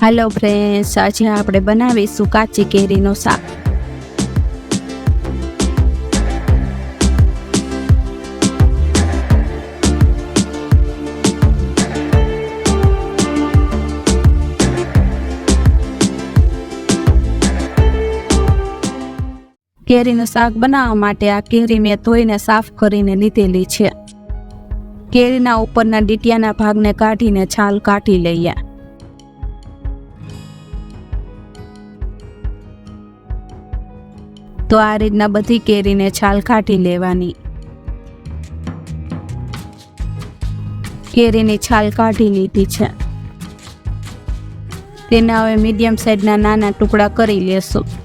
હાલો friends આજે આપણે બનાવીશું કાચી કેરીનો શાક. કેરીનું શાક બનાવવા માટે આ કેરી મેં ધોઈને સાફ કરીને લીધેલી છે. કેરીના ઉપરના ડીટિયાના ભાગને કાઢીને છાલ કાઢી લઈએ. તો આ રીતના બધી કેરીને છાલ કાઢી લેવાની. કેરીની છાલ કાઢી લીધી છે. તેના હવે મીડિયમ સાઈઝના નાના ટુકડા કરી લેશું.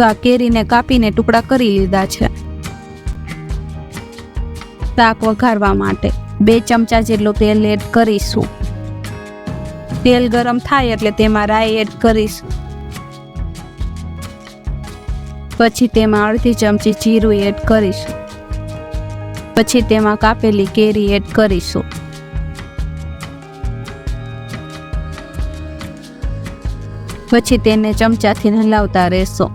તો આ કેરીને કાપીને ટુકડા કરી લીધા છે. શાક વઘારવા માટે બે ચમચા જેટલું તેલ એડ કરીશું. તેલ ગરમ થાય એટલે તેમાં રાઈ એડ કરીશું. પછી તેમાં અડધી ચમચી જીરું એડ કરીશું. પછી તેમાં કાપેલી કેરી એડ કરીશું. પછી તેને ચમચાથી હલાવતા રહેશો.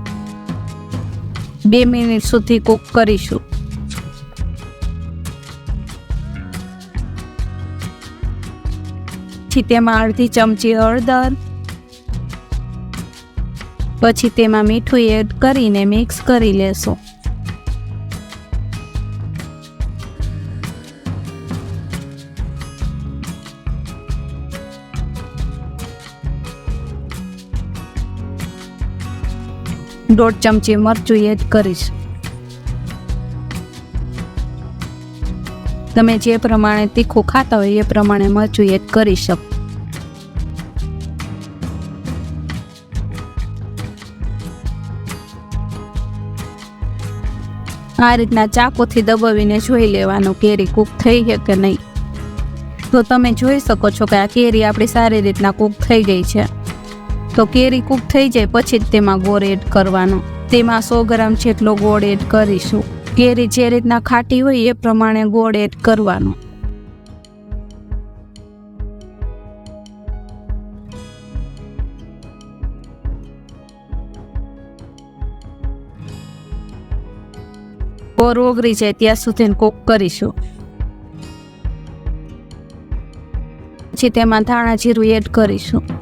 બે મિનિટ સુધી કૂક કરીશું. પછી તેમાં અડધી ચમચી હળદર, પછી તેમાં મીઠું એડ કરીને મિક્સ કરી લેશું. દોઢ ચમચી મરચું એડ કરીશ. તમે જે પ્રમાણે તીખું ખાતા હોય એ પ્રમાણે મરચું એડ કરી શકો. આ રીતના ચાકુથી દબાવીને જોઈ લેવાનું કેરી કૂક થઈ છે કે નહીં. તો તમે જોઈ શકો છો કે આ કેરી આપણી સારી રીતના કૂક થઈ ગઈ છે. તો કેરી કૂક થઈ જાય પછી જ તેમાં ગોળ એડ કરવાનો. તેમાં સો ગ્રામ જેટલો ગોળ એડ કરીશું. કેરી જે રીતના ખાટી હોય એ પ્રમાણે ગોળ એડ કરવાનો. કોર ઓગળી જાય ત્યાં સુધી કૂક કરીશું. પછી તેમાં ધાણા જીરું એડ કરીશું.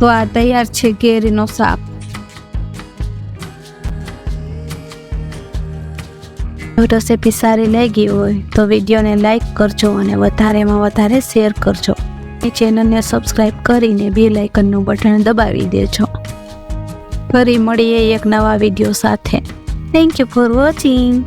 તો આ તૈયાર છે કેરીનો સાપ રેસીપી સારી લાગી હોય તો વિડીયોને લાઈક કરજો અને વધારેમાં વધારે શેર કરજો. ચેનલને સબસ્ક્રાઈબ કરીને બે લાઇકનનું બટન દબાવી દેજો. ફરી મળીએ એક નવા વીડિયો સાથે. Thank you for watching